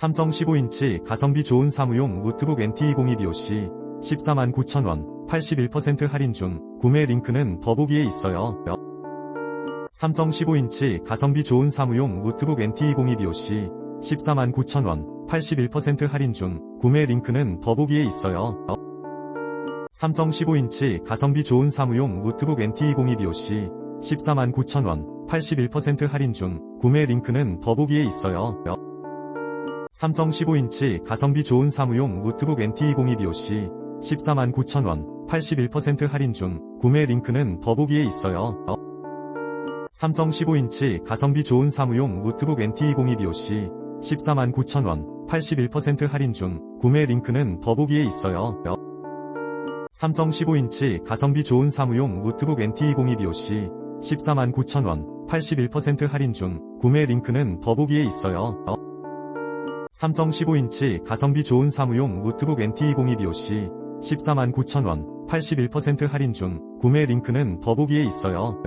삼성 15인치 가성비 좋은 사무용 노트북 NT2022OC 14만 9천원 81% 할인 중 구매 링크는 더보기에 있어요. 삼성 15인치 가성비 좋은 사무용 노트북 NT2022OC 14만 9천원 81% 할인 중 구매 링크는 더보기에 있어요. 삼성 15인치 가성비 좋은 사무용 노트북 NT2022OC 14만 9천원 81% 할인 중 구매 링크는 더보기에 있어요. 삼성 15인치 가성비 좋은 사무용 노트북 NT2022OC 14만 9천원 81% 할인 중 구매 링크는 더보기에 있어요. 삼성 15인치 가성비 좋은 사무용 노트북 NT2022OC 14만 9천원 81% 할인 중 구매 링크는 더보기에 있어요. 삼성 15인치 가성비 좋은 사무용 노트북 NT2022OC 14만 9천원 81% 할인 중 구매 링크는 더보기에 있어요. 삼성 15인치 가성비 좋은 사무용 노트북 NT2022OC 14만 9천원 81% 할인 중 구매 링크는 더보기에 있어요.